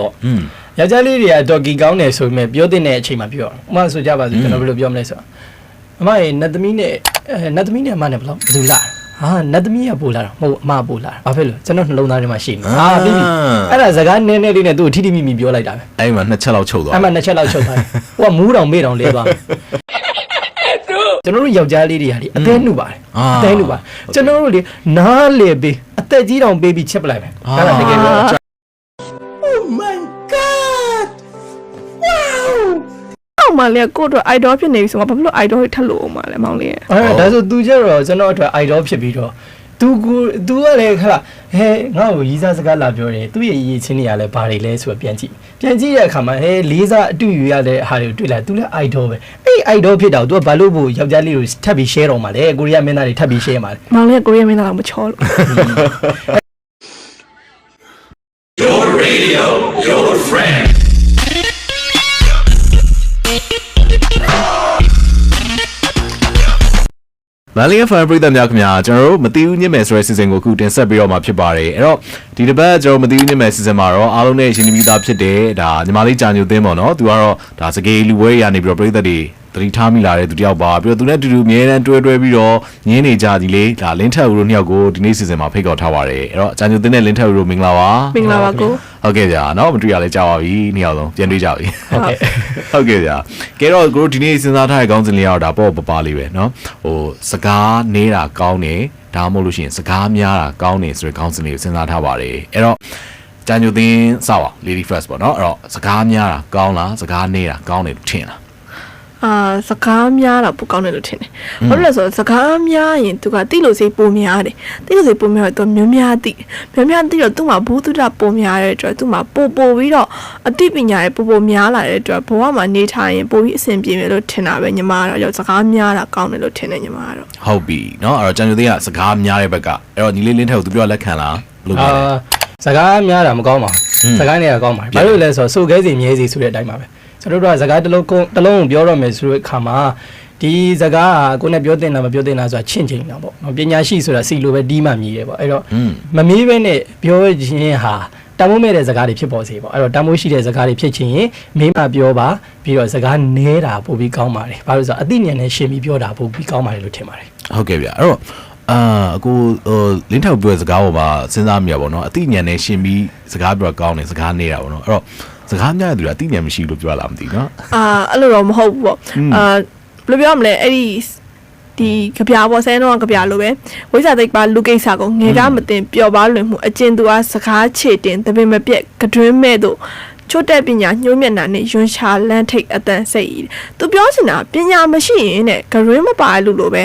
ပေါ့อืมယောက်ျားလေးတွေကတော်ကီကောင်းတယ်ဆိုပေမဲ့ပြောတဲ့အချိန်မှာပြောအောင်ဥပမာဆိုကြပါစို့ကျွန်တော်ဘယ်လိုပြောမလဲဆိုတော့အမရေနတ်သမီးနဲ့အဲနတ်သမီးနဲ့အမနဲ့ဘယ်လောက်ဘယ်သူလာဟာနတ်သမီးကပို့လာတာမဟုတ်အမပို့လာတာဘာဖြစ်လို့ကျွန်တော်နှလုံးသားထဲမှာရှိနေဟာပြီးပြီအဲ့ဒါစကားနည်းနည်းလေးနဲ့သူ့ကိုထိထိမိမိပြောလိုက်တာပဲအဲ့မှာနှစ်ချက်လောက်ချုပ်သွားအဲ့မှနှစ်ချက်လောက်ချုပ်သွားတယ်ဟိုကမူးတောင်မေ့တောင်လဲသွားမယ်ကျွန်တော်တို့ယောက်ျားလေးတွေကလေအသေးနှုပါတယ်အသေးနှုပါတယ်ကျွန်တော်တို့လေနားလေပေးအသက်ကြီးတောင်ပေးပြီးချက်ပလိုက်မယ်အဲ့ဒါတကယ်ပြော အောက်မှာလေကိုတို့ idol ဖြစ်နေပြီဆိုတော့ဘာဖြစ်လို့ idol ထက်လို့အောင်မှာလဲမောင်လေးရဲ့ အဲ့ဒါဆို तू ကျတော့ကျွန်တော်အတွက် idol ဖြစ်ပြီးတော့ तू ကို तू ကလည်းခါဟဲငါ့ကိုရီးစားစကားလာပြောတယ်သူ့ရဲ့ရည်ချင်းတွေကလည်းဘာတွေလဲဆိုတော့ပြန်ကြည့်ပြန်ကြည့်တဲ့အခါမှာဟဲလေးစားအတူယူရတဲ့ဟာတွေကိုတွေ့လာ तू လည်း idol ပဲအဲ့ idol ဖြစ်တော့ तू ကဘာလို့ဖို့ယောက်ျားလေးကိုထပ်ပြီး share တော့မှာလဲကိုရီးယားမင်းသားတွေထပ်ပြီး share မှာလဲ မောင်လေးကကိုရီးယားမင်းသားတော့မချောလို့ မန်လေး ဖန်ပရိသတ်များခင်ဗျာကျွန်တော်တို့မတီးဦးညစ်မယ်ဆိုတဲ့ season ကိုအခုတင်ဆက်ပြီးတော့မှာဖြစ်ပါတယ်အဲ့တော့ဒီတစ်ပတ်ကျွန်တော်မတီးဦးညစ်မယ် season မှာတော့အားလုံးနဲ့ရှင်ပြီးသားဖြစ်တဲ့ဒါညီမလေးကြာညိုသင်းပေါ့နော်သူကတော့ဒါစကေးလူပွဲရနေပြီးတော့ပရိသတ်တွေ သတိထားမိလာတဲ့သူတယောက်ပါပြီးတော့သူနဲ့အတူတူအများတန်းတွဲတွဲပြီးတော့ငင်းနေကြသည်လေဒါလင်းထက်ဦးတို့နှစ်ယောက်ကိုဒီနေ့စီစဉ်မှာဖိတ်ခေါ်ထားပါတယ်အဲ့တော့အချမ်းကျူတင်းနဲ့လင်းထက်ဦးတို့မင်္ဂလာပါမင်္ဂလာပါကိုဟုတ်ကဲ့ဗျာနော်မတွေ့ရလဲကြာပါပြီနှစ်ယောက်လုံးပြန်တွေ့ကြပြီဟုတ်ကဲ့ဟုတ်ကဲ့ဗျာကဲတော့ကိုတို့ဒီနေ့စဉ်းစားထားတဲ့ကောင်းစဉ်လေးကတော့ဒါပေါ့ပပလေးပဲနော်ဟိုစကားနေတာကောင်းတယ်ဒါမှမဟုတ်လို့ရှိရင်စကားများတာကောင်းတယ်ဆိုတဲ့ကောင်းစဉ်လေးကိုစဉ်းစားထားပါတယ်အဲ့တော့ကြံညိုသင်းစပါ Lady First ပေါ့နော်အဲ့တော့စကားများတာကောင်းလားစကားနေတာကောင်းတယ်လို့ထင်လား အာစကားများတာပိုကောင်းတယ်လို့ထင်တယ်။ဘာလို့လဲဆိုတော့စကားများရင်သူကတိလို့စိပုံများတယ်။တိလို့စိပုံများတော့သူမျိုးများတိ။မျိုးများတိတော့သူ့မှာဘုသူဒပုံများတဲ့အတွက်သူ့မှာပိုပိုပြီးတော့အသိပညာရဲ့ပိုပိုများလာတဲ့အတွက်ဘဝမှာနေထိုင်ရင်ပိုပြီးအဆင်ပြေမယ်လို့ထင်တာပဲညီမကတော့ရောစကားများတာကောင်းတယ်လို့ထင်တယ်ညီမကတော့။ဟုတ်ပြီ။နော်အဲ့တော့ကျန်သူသေးကစကားများတဲ့ဘက်ကအဲ့တော့ညီလေးလင်းထက်ကိုသူပြောလက်ခံလားဘယ်လိုပြောလဲ။စကားများတာမကောင်းပါဘူး။စကားနေတာကောင်းပါဘာလို့လဲဆိုတော့စုခဲစီမြဲစီဆိုတဲ့အတိုင်းပါပဲ။ ကျွန်တော်တို့ကစကားတစ်လုံးတစ်လုံးပြောတော့မယ်ဆိုတဲ့အခါမှာဒီစကားကကိုယ်နဲ့ပြောတင်လားမပြောတင်လားဆိုတာချင့်ချိန်တာပေါ့ပညာရှိဆိုတာစီလိုပဲဒီမှမြည်တယ်ပေါ့အဲ့တော့မမေးဘဲနဲ့ပြောခြင်းဟာတမိုးမဲ့တဲ့ဇာတ်တွေဖြစ်ပေါ်စေပေါ့အဲ့တော့တမိုးရှိတဲ့ဇာတ်တွေဖြစ်ချင်းရင်မိမပြောပါပြီးတော့ဇာတ်နဲတာပို့ပြီးကောင်းပါတယ်ဘာလို့ဆိုတော့အသိဉာဏ်နဲ့ရှင်ပြီးပြောတာပို့ပြီးကောင်းပါတယ်လို့ထင်ပါတယ်ဟုတ်ကဲ့ဗျအဲ့တော့အာအခုဟိုလင်းထောက်ပြောစကားပေါ်မှာစဉ်းစားမိတာပေါ့နော်အသိဉာဏ်နဲ့ရှင်ပြီးစကားပြောကောင်းတယ်စကားနေတာပေါ့နော်အဲ့တော့ စကားများတဲ့သူကတိဉဏ်မရှိလို့ပြောလားမသိနော်အာအဲ့လိုတော့မဟုတ်ဘူးပေါ့အာဘယ်လိုပြောမလဲအဲ့ဒီဒီကြပြပေါ်ဆဲတော့ကြပြလိုပဲဝိဇာသိပ်ပါလူကိစ္စကိုငယ်ကမတင်ပျော်ပါလွင်မှုအကျဉ်သူအားစကားချေတင်တပင်မပြက်ကတွင်းမဲ့တို့ချွတ်တဲ့ပညာညှိုးမျက်နှာနဲ့ယွန်ရှာလန့်ထိတ်အတန်စိတ်ဤသူပြောချင်တာပညာမရှိရင်တဲ့ဂရင်းမပါလို့လို့ပဲ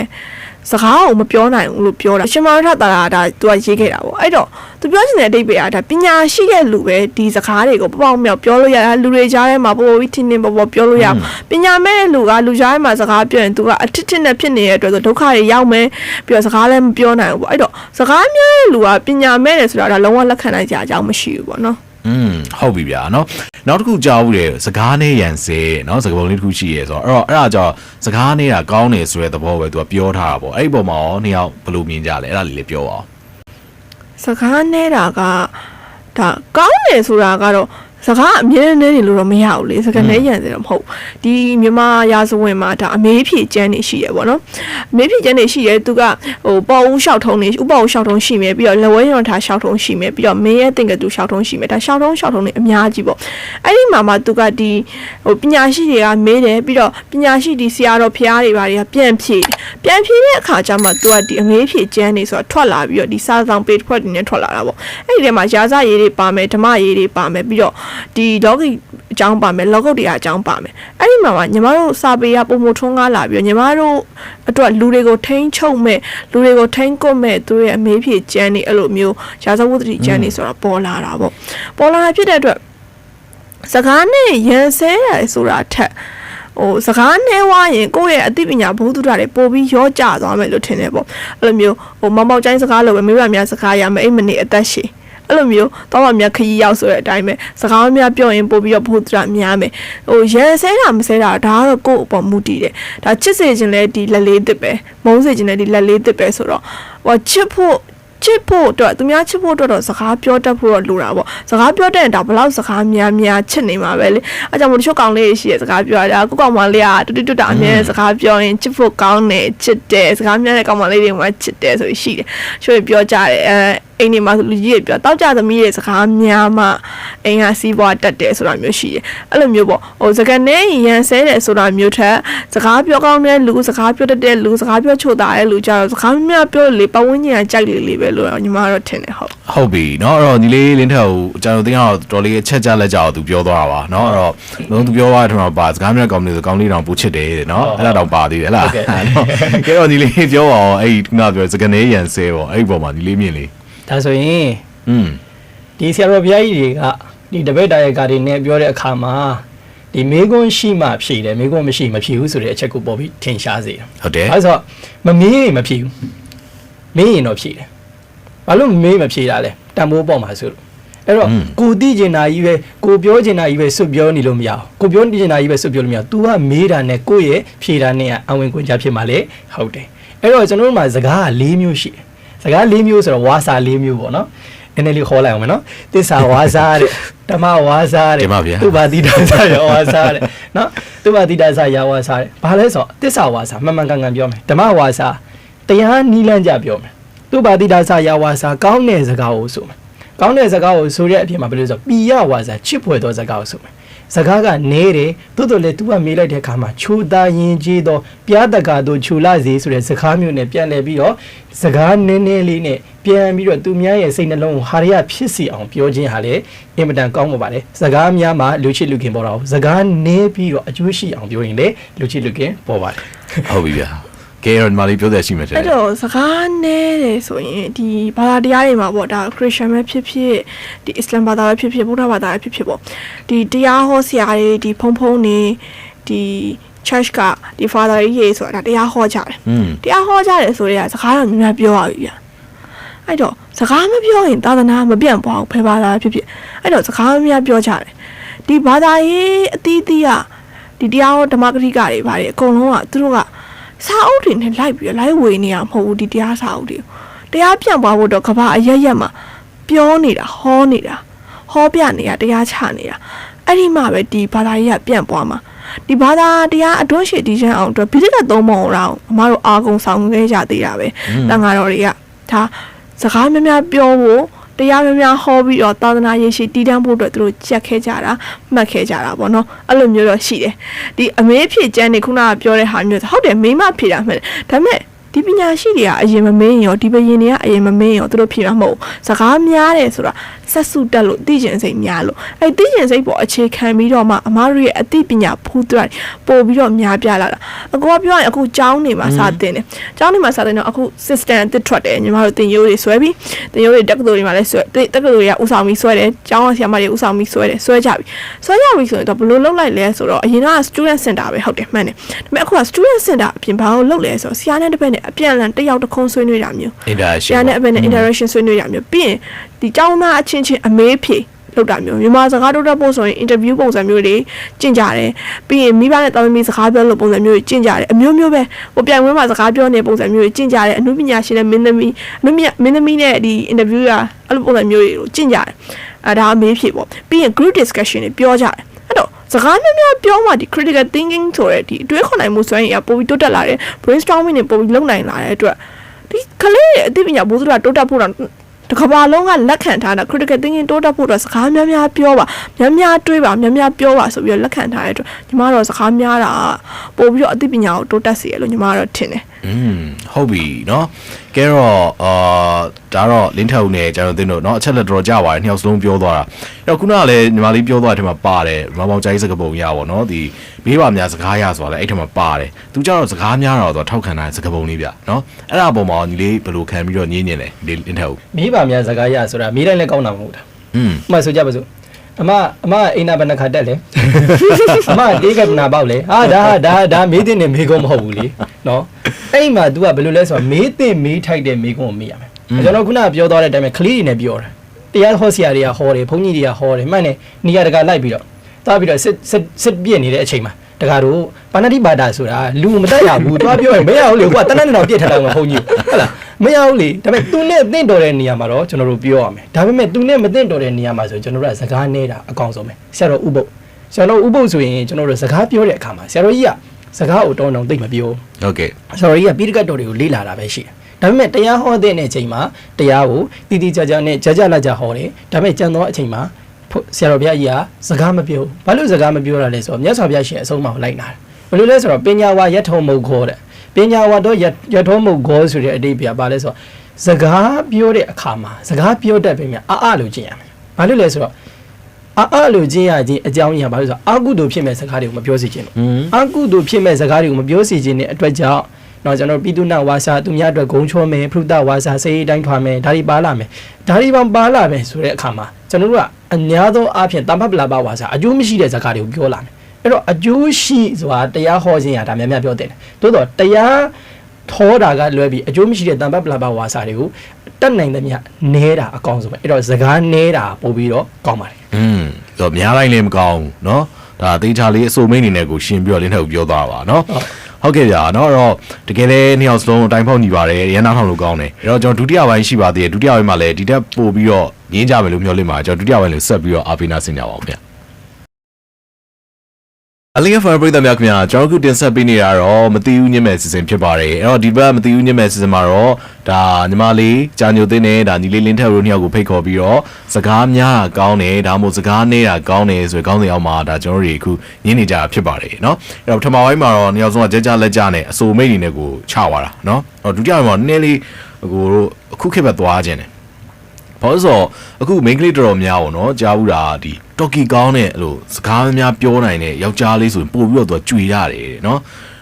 စကားကိုမပြောနိုင်ဘူးလို့ပြောတာရှင်မရထတာတာဒါသူကရေးခဲ့တာပေါ့အဲ့တော့သူပြောချင်တဲ့အတိတ်ပဲအားဒါပညာရှိတဲ့လူပဲဒီစကားတွေကိုပေါ့ပေါ့မြောက်ပြောလို့ရတာလူတွေကြားထဲမှာပို့ပို့ပြီးထင်းထင်းပေါ့ပေါ့ပြောလို့ရအောင်ပညာမဲ့တဲ့လူကလူကြားထဲမှာစကားပြောရင်သူကအထစ်ထစ်နဲ့ဖြစ်နေတဲ့အတွက်ဆိုဒုက္ခတွေရောက်မယ်ပြီးတော့စကားလည်းမပြောနိုင်ဘူးပေါ့အဲ့တော့စကားများတဲ့လူကပညာမဲ့တယ်ဆိုတာဒါလုံးဝလက်ခံနိုင်ကြအကြောင်းမရှိဘူးပေါ့နော် อืมဟုတ်ပြီဗျာเนาะနောက်တစ်ခုကြားဘူးတယ်စကားနဲ့ရန်စဲเนาะစကားပုံလေးတစ်ခုရှိရဲဆိုတော့အဲ့တော့အဲ့ဒါကြောင့်စကားနေတာကောင်းတယ်ဆိုတဲ့သဘောပဲသူကပြောထားတာပေါ့အဲ့ဒီပုံမှာရောနှစ်ယောက်ဘယ်လိုမြင်ကြလဲအဲ့ဒါလေးလေးပြောပါဦး စကားနေတာကဒါကောင်းတယ်ဆိုတာကတော့ စကားအမြဲတမ်းနေလို့တော့မရဘူးလေစကားနဲ့ရန်စတယ်တော့မဟုတ်ဘူးဒီမြန်မာရာဇဝင်မှာဒါအမေးဖြေကျန်းနေရှိရပေါ့နော်အမေးဖြေကျန်းနေရှိရဲသူကဟိုပေါ်ဦးလျှောက်ထုံးနေဥပဦးလျှောက်ထုံးရှိမယ်ပြီးတော့လက်ဝဲရုံထားလျှောက်ထုံးရှိမယ်ပြီးတော့မင်းရဲ့တင်ကတူလျှောက်ထုံးရှိမယ်ဒါလျှောက်ထုံးလျှောက်ထုံးနေအများကြီးပေါ့အဲ့ဒီမှာမှသူကဒီဟိုပညာရှိတွေကမေးတယ်ပြီးတော့ပညာရှိဒီဆရာတော်ဖျားတွေဘာတွေကပြန်ဖြေပြန်ဖြေတဲ့အခါကျမှသူကဒီအမေးဖြေကျန်းနေဆိုတာထွက်လာပြီးတော့ဒီစာဆောင်ပေတစ်ခွက်တွေနဲ့ထွက်လာတာပေါ့အဲ့ဒီထဲမှာရာဇရေးတွေပါမယ်ဓမ္မရေးတွေပါမယ်ပြီးတော့ဒီလောကီအကြောင်းပါမယ်လောကုတ်တရားအကြောင်းပါမယ်အဲ့ဒီမှာမှညီမတို့စာပေရပုံမထွန်းကားလာပြီးတော့ညီမတို့အတွက်လူတွေကိုထိန်းချုပ်မဲ့လူတွေကိုထိန်းကွပ်မဲ့သူတို့ရဲ့အမေးဖြေကျန်းနေအဲ့လိုမျိုးရာဇဝတ္တိကျန်းနေဆိုတာပေါ်လာတာပေါ့ပေါ်လာတာဖြစ်တဲ့အတွက်စကားနဲ့ရန်ဆဲရဆိုတာထက်ဟိုစကားနဲ့ဝါရင်ကိုယ့်ရဲ့အသိပညာဘုသူဒ္ဓတွေပို့ပြီးရောကြသွားမယ်လို့ထင်တယ်ပေါ့အဲ့လိုမျိုးဟိုမောင်မောင်ကျိုင်းစကားလိုပဲမိဘများစကားရမယ်အိမ်မနေအသက်ရှင် အဲ့လိုမျိုးတော့မှများခရီးရောက်ဆိုတဲ့အတိုင်းပဲစကားများပြောရင်ပို့ပြီးတော့ဘုသူဒ္ဓများမယ်ဟိုရန်ဆဲတာမဆဲတာဒါကတော့ကိုယ့်အပေါ်မူတည်တယ်ဒါချစ်စေခြင်းလဲဒီလက်လေးတစ်ပဲမုန်းစေခြင်းလဲဒီလက်လေးတစ်ပဲဆိုတော့ဟိုချစ်ဖို့ချစ်ဖို့အတွက်သူများချစ်ဖို့အတွက်တော့စကားပြောတတ်ဖို့တော့လိုတာပေါ့စကားပြောတဲ့ရင်ဒါဘယ်လောက်စကားများများချစ်နေမှာပဲလေအဲကြောင့်မို့တချို့ကောင်လေးတွေရှိရစကားပြောရတာကိုကောင်မလေးကတူတူတူတာအမြဲစကားပြောရင်ချစ်ဖို့ကောင်းတယ်ချစ်တယ်စကားများတဲ့ကောင်မလေးတွေမှာချစ်တယ်ဆိုရှိတယ်ချို့ပြောကြတယ်အဲ အိမ်နေမှာဆိုလူကြီးတွေပြောတောက်ကြသမီးရဲ့စကားများမှအိမ်ကစီးပွားတက်တယ်ဆိုတာမျိုးရှိတယ်အဲ့လိုမျိုးပေါ့ဟိုစကားနဲ့ရန်ဆဲတယ်ဆိုတာမျိုးထက်စကားပြောကောင်းတဲ့လူစကားပြောတတ်တဲ့လူစကားပြောချိုတာတဲ့လူကြတော့စကားများပြောလေပတ်ဝန်းကျင်ကကြိုက်လေလေပဲလို့ညီမကတော့ထင်တယ်ဟုတ် ဟုတ်ပြီเนาะအဲ့တော့ညီလေးလင်းထက်ကိုကျွန်တော်သိအောင်တော်လေးအချက်ကြလက်ကြအောင်သူပြောသွားတာပါเนาะအဲ့တော့လုံးသူပြောသွားတဲ့ထမှာပါစကားများကောင်းနေဆိုကောင်းလေးတောင်ပူချစ်တယ်တဲ့เนาะအဲ့ဒါတောင်ပါသေးတယ်ဟလား ဟုတ်ကဲ့ ကဲတော့ညီလေးပြောပါအောင်အဲ့ဒီခုနပြောစကနေရန်ဆဲပေါ့အဲ့ဒီပုံမှာညီလေးမြင်လေ ဒါဆိုရင် อืม ဒီဆရာတော်ဘုရားကြီးတွေကဒီတပည့်တရားကာတွေနဲ့ပြောတဲ့အခါမှာဒီမေကွန်းရှိမှဖြေတယ်မေကွန်းမရှိမဖြေဘူးဆိုတဲ့အချက်ကိုပေါ်ပြီးထင်ရှားစေတယ် ဟုတ်တယ် ။အဲဆိုတော့မမေးရင်မဖြေဘူး။မေးရင်တော့ဖြေတယ်။ဘာလို့မမေးမဖြေတာလဲ။တန်ဖိုးပေါ်မှာဆိုလို့အဲ့တော့ကိုသိကျင်တာကြီးပဲကိုပြောကျင်တာကြီးပဲစွတ်ပြောနေလို့မရအောင်ကိုပြောကျင်တာကြီးပဲစွတ်ပြောလို့မရအောင် तू ကမေးတာနဲ့ကိုယ့်ရဲ့ဖြေတာနဲ့ကအဝင်ကွင်ကြဖြစ်မှာလေဟုတ်တယ်အဲ့တော့ကျွန်တော်တို့မှာစကားက၄မျိုးရှိတယ် စကား၄မျိုးဆိုတော့ဝါစာ၄မျိုးပေါ့နော်နည်းနည်းလေးခေါ်လိုက်အောင်မယ်နော်သစ္စာဝါစာတဲ့ဓမ္မဝါစာတဲ့သူပါတိတာစာရဝါစာတဲ့နော်သူပါတိတာစာရဝါစာတဲ့ဘာလဲဆိုတော့သစ္စာဝါစာမှန်မှန်ကန်ကန်ပြောမယ်ဓမ္မဝါစာတရားနီးလန်းကြပြောမယ်သူပါတိတာစာရဝါစာကောင်းတဲ့စကားကိုဆိုမယ်ကောင်းတဲ့စကားကိုဆိုတဲ့အပြင်မှာဘယ်လိုဆိုပီယဝါစာချစ်ဖွယ်သောစကားကိုဆိုမယ် စကားကနေတယ်တိုးတိုးလေ तू ကမေးလိုက်တဲ့အခါမှာချိုတာရင်ကြီးသောပြားတကာတို့ခြူလာစေဆိုတဲ့စကားမျိုးနဲ့ပြန်လဲပြီးတော့စကားနည်းနည်းလေးနဲ့ပြန်ပြီးတော့သူများရဲ့စိတ်နှလုံးကိုဟာရရဖြစ်စီအောင်ပြောခြင်းဟာလေအင်မတန်ကောင်းမှာပါလေစကားများမှာလူချစ်လူခင်ပေါ်တော့စကားနည်းပြီးတော့အကျိုးရှိအောင်ပြောရင်လေလူချစ်လူခင်ပေါ်ပါတယ်ဟုတ်ပြီဗျာ ကဲတော့ညီမလေးပြောတဲ့ရှိမှတယ်အဲ့တော့စကားနဲ့တယ်ဆိုရင်ဒီဘာသာတရားတွေမှာပေါ့ဒါခရစ်ယာန်ပဲဖြစ်ဖြစ်ဒီအစ္စလာမ်ဘာသာပဲဖြစ်ဖြစ်ဗုဒ္ဓဘာသာပဲဖြစ်ဖြစ်ပေါ့ဒီတရားဟောဆရာတွေဒီဖုံဖုံနေဒီ church ကဒီ father ကြီးရေဆိုတာဒါတရားဟောကြတယ်อืมတရားဟောကြတယ်ဆိုတော့စကားတော့များများပြောရပြီဗျအဲ့တော့စကားမပြောရင်သာသနာမပြန့်ပွားဘူးဖယ်ဘာသာဖြစ်ဖြစ်အဲ့တော့စကားမများပြောကြတယ်ဒီဘာသာရေးအသီးသီးကဒီတရားဟောဓမ္မဂရိကတွေပါတယ်အကုန်လုံးကသူတို့က စာအုပ်တွေနဲ့လိုက်ပြီးတော့လိုက်ဝေနေရမဟုတ်ဘူးဒီတရားစာအုပ်တွေကိုတရားပြန့်ပွားဖို့တော့ကဘာအရက်ရက်မှာပြောနေတာဟောနေတာဟောပြနေတာတရားချနေတာအဲ့ဒီမှပဲဒီဘာသာရေးကပြန့်ပွားမှာဒီဘာသာတရားအတွန်းရှိတည်ချမ်းအောင်အတွက်ပိဋကတ်သုံးပုံအောင်အမတို့အာကုံဆောင်ခဲ့ကြသေးတာပဲတန်ဃာတော်တွေကဒါစကားများများပြောဖို့ တရားများများဟောပြီးတော့သာသနာရေးရှိတည်တံ့ဖို့အတွက်သူတို့ကြက်ခဲကြတာမှတ်ခဲကြတာပေါ့နော်အဲ့လိုမျိုးတော့ရှိတယ်ဒီအမေးဖြေကျမ်းနေခုနကပြောတဲ့ဟာမျိုးဆိုဟုတ်တယ်မိမဖြေတာမှန်တယ်ဒါပေမဲ့ ဒီပညာရှိတွေကအရင်မမင်းရောဒီဘယင်တွေကအရင်မမင်းရောသူတို့ဖြေမှာမဟုတ်ဘူးစကားများတယ်ဆိုတာဆက်စုတက်လို့သိကျင်စိတ်များလို့အဲ့သိကျင်စိတ်ပေါ်အခြေခံပြီးတော့မှအမားတို့ရဲ့အသိပညာဖူးသွက်ပို့ပြီးတော့များပြလာတာအကောပြောရင်အခုကျောင်းနေမှာစတင်တယ်ကျောင်းနေမှာစတင်တော့အခု system အသစ်ထွက်တယ်ညီမတို့တင်ရိုးတွေဆွဲပြီးတင်ရိုးတွေတက္ကသိုလ်တွေမှာလည်းဆွဲတက္ကသိုလ်တွေကဥဆောင်ပြီးဆွဲတယ်ကျောင်းဆရာမတွေဥဆောင်ပြီးဆွဲတယ်ဆွဲကြပြီဆွဲကြပြီဆိုရင်တော့ဘယ်လိုလုပ်လိုက်လဲဆိုတော့အရင်က student center ပဲဟုတ်တယ်မှန်တယ်ဒါပေမဲ့အခုက student center အပြင်ဘာလို့လုပ်လဲဆိုတော့ဆရာနဲ့တစ်ဖက်နဲ့အပြန်အလှန်တစ်ယောက်တစ်ခုံးဆွေးနွေးတာမျိုးအင်တာရှဆရာနဲ့အဖေနဲ့ interaction ဆွေးနွေးရမျိုးပြီးရင်ဒီကျောင်းသားအချင်းချင်းအမေးဖြေလောက်တာမျိုးမြန်မာစကားတိုးတက်ဖို့ဆိုရင် interview ပုံစံမျိုးတွေကျင့်ကြတယ်ပြီးရင်မိဘနဲ့တာသမီစကားပြောလို့ပုံစံမျိုးတွေကျင့်ကြတယ်အမျိုးမျိုးပဲဟိုပြိုင်ပွဲမှာစကားပြောနေပုံစံမျိုးတွေကျင့်ကြတယ်အမှုပညာရှင်နဲ့မင်းသမီးအမှုပညာမင်းသမီးနဲ့ဒီ interview ကအဲ့လိုပုံစံမျိုးတွေကိုကျင့်ကြတယ်အဲဒါအမေးဖြေပေါ့ပြီးရင် group discussion တွေပြောကြတယ်အဲ့တော့ စကားများများပြောမှဒီ critical thinking ဆိုတဲ့ဒီအတွေးခေါ်နိုင်မှုစွမ်းရည်ကပိုပြီးတိုးတက်လာတယ် brainstorming တွေပိုပြီးလုပ်နိုင်လာတဲ့အတွက် ဒီကလေးရဲ့အသိပညာဘိုးစုကတိုးတက်ဖို့တော့တကဘာလုံးကလက်ခံထားတာ critical thinking တိုးတက်ဖို့အတွက်စကားများများပြောပါများများတွေးပါများများပြောပါဆိုပြီးတော့လက်ခံထားတဲ့အတွက်ညီမတို့စကားများတာပို့ပြီးတော့အသိပညာကိုတိုးတက်စေရလို့ညီမတို့ထင်တယ် อืมဟုတ်ပြီเนาะ ကဲတော့အာဒါတော့လင်းထက်ဦးနဲ့ကျွန်တော်သိတို့เนาะအချက်လက်တော်ကြပါတယ်နှစ်ယောက်စလုံးပြောသွားတာအဲ့တော့ခုနကလည်းညီမလေးပြောသွားတဲ့ထဲမှာပါတယ်မမောင်ကြိုင်းစကပုံရပါတော့เนาะဒီဘေးပါများစကားရဆိုတာလည်းအဲ့ထဲမှာပါတယ်သူကြတော့စကားများတော့သူထောက်ခံတဲ့စကပုံလေးဗျเนาะအဲ့ဒါအပေါ်မှာညီလေးဘယ်လိုခံပြီးတော့ညင်းညင်းလဲဒီလင်းထက်ဦး မိဘများစကားရဆိုတာမိတိုင်းလည်းကောင်းတာမဟုတ်တာ อืม ဥပမာဆိုကြပါစို့အမအမအိမ်နာဘယ်နှခါတက်လဲအမတေးကဘယ်နာပေါက်လဲဟာဒါဒါဒါမေးတဲ့နဲ့မေးကုန်မဟုတ်ဘူးလေနော် အဲ့မှာ तू ကဘယ်လိုလဲဆိုတော့မေးတဲ့မေးထိုက်တဲ့မေးကုန်ကိုမေးရမယ်ကျွန်တော်ခုနကပြောသွားတဲ့အတိုင်းပဲကလေးတွေနဲ့ပြောတာတရားဟောဆရာတွေကဟောတယ်ဘုန်းကြီးတွေကဟောတယ်မှန်တယ်နေရာတကာလိုက်ပြီးတော့သွားပြီးတော့စစ်စစ်စစ်ပြည့်နေတဲ့အချိန်မှာတကားတို့ပါဏတိပါဒဆိုတာလူမတတ်ရဘူးတွားပြောရင်မရဘူးလေကွာတနက်နဲ့တော့ပြစ်ထားတယ်မဟုတ်ကြီးဟုတ်လား မရဘူးလေဒါပေမဲ့ तू နဲ့တင့်တော်တဲ့နေရာမှာတော့ကျွန်တော်တို့ပြောရမယ်ဒါပေမဲ့ तू နဲ့မတင့်တော်တဲ့နေရာမှာဆိုရင်ကျွန်တော်တို့ကစကားနေတာအကောင်းဆုံးပဲဆရာတော်ဥပုပ်ဆရာတော်ဥပုပ်ဆိုရင်ကျွန်တော်တို့စကားပြောတဲ့အခါမှာဆရာတော်ကြီးက စကားကိုတောင်းတောင်းသိမ့်မပြောဟုတ်ကဲ့ဆရာတော်ကြီးကပိဋကတ်တော်တွေကိုလေ့လာတာပဲရှိတယ်ဒါပေမဲ့တရားဟောတဲ့အချိန်မှာတရားကိုတည်တည်ကြကြနဲ့ကြကြလက်ကြဟောတယ်ဒါပေမဲ့ကြံသောအချိန်မှာဖို့ဆရာတော်ဘုရားကြီးကစကားမပြောဘူးဘာလို့စကားမပြောတာလဲဆိုတော့မြတ်စွာဘုရားရှင်အဆုံးအမကိုလိုက်နာတယ်ဘယ်လိုလဲဆိုတော့ပညာဝါယထုံမုတ်ခေါ်တဲ့ပညာဝါတော့ယထုံမုတ်ခေါ်ဆိုတဲ့အတိတ်ပြဘာလဲဆိုတော့စကားပြောတဲ့အခါမှာစကားပြောတတ်ပေမဲ့အာအလို့ကျင့်ရမယ်ဘာလို့လဲဆိုတော့ အာအလို့ကျင့်ရခြင်းအကြောင်းရင်းကဘာလို့ဆိုတော့အာကုသိုလ်ဖြစ်မဲ့စကားတွေကိုမပြောစီခြင်းလို့อืมအကုသိုလ်ဖြစ်မဲ့စကားတွေကိုမပြောစီခြင်းတဲ့အတွက်ကြောင့်တော့ကျွန်တော်ပိတုနာဝါစာသူများအတွက်ဂုံချောမယ်ဖရုဒဝါစာစေးတိုင်းထွာမယ်ဒါတွေပါလာမယ်ဒါတွေပါပါလာမယ်ဆိုတဲ့အခါမှာကျွန်တော်တို့ကအများသောအားဖြင့်တမ္ပပလာပဝါစာအကျိုးမရှိတဲ့စကားတွေကိုပြောလာမယ်အဲ့တော့အကျိုးရှိဆိုတာတရားဟောခြင်းရဒါများများပြောတဲ့တယ်သို့တော့တရား ထောတာကလွဲပြီးအကျိုးမရှိတဲ့တမ္ပပလာပဝါစာတွေကိုတတ်နိုင်သမျှနဲတာအကောင်းဆုံးပဲအဲ့တော့စကားနဲတာပို့ပြီးတော့ကောင်းပါတယ် อืมတော့များလိုက်လည်းမကောင်းဘူးเนาะဒါအသေးချာလေးအစိုးမိတ်အနေနဲ့ကိုရှင်းပြတော့လင်းထက်ကိုပြောသွားပါเนาะ ဟုတ်ကဲ့ဗျာเนาะအဲ့တော့တကယ်လည်းနှစ်ယောက်စလုံးအတိုင်းဖောက်ညီပါတယ်ရန်နာထောင်လို့ကောင်းတယ်အဲ့တော့ကျွန်တော်ဒုတိယပိုင်းရှိပါသေးတယ်ဒုတိယပိုင်းမှာလည်းဒီတက်ပို့ပြီးတော့ငင်းကြမယ်လို့မျှော်လင့်ပါတယ်ကျွန်တော်ဒုတိယပိုင်းလေးဆက်ပြီးတော့အာဖေနာဆင်ကြပါအောင်ဗျာ အလင်းဖာပရိသတ်များခင်ဗျာကျွန်တော်တို့တင်ဆက်ပေးနေတာတော့မတိဦးညင်မဲ့စီစဉ်ဖြစ်ပါတယ်အဲ့တော့ဒီဘက်မတိဦးညင်မဲ့စီစဉ်မှာတော့ဒါညီမလေးကြာညိုသိန်းနဲ့ဒါညီလေးလင်းထက်တို့နှစ်ယောက်ကိုဖိတ်ခေါ်ပြီးတော့စကားများတာကောင်းတယ်ဒါမှမဟုတ်စကားနေတာကောင်းတယ်ဆိုရယ်ကောင်းတဲ့အောက်မှာဒါကျွန်တော်တို့တွေအခုညင်းနေကြတာဖြစ်ပါတယ်เนาะအဲ့တော့ပထမပိုင်းမှာတော့နှစ်ယောက်ဆုံးကကြကြလက်ကြနဲ့အစိုးမိတ်တွေနဲ့ကိုချသွားတာเนาะအဲ့တော့ဒုတိယပိုင်းမှာနည်းနည်းလေးကိုတို့အခုခေတ်ပဲသွားခြင်းတယ် ဘာလို့လဲဆိုတော့အခု main ကလေးတော်တော်များပေါ့နော်ကြားဘူးတာဒီ တော်ကီကောင်းတဲ့အဲ့လိုစကားများပြောနိုင်တဲ့ယောက်ျားလေးဆိုရင်ပို့ပြီးတော့သူကကြွေရတယ်တဲ့နော်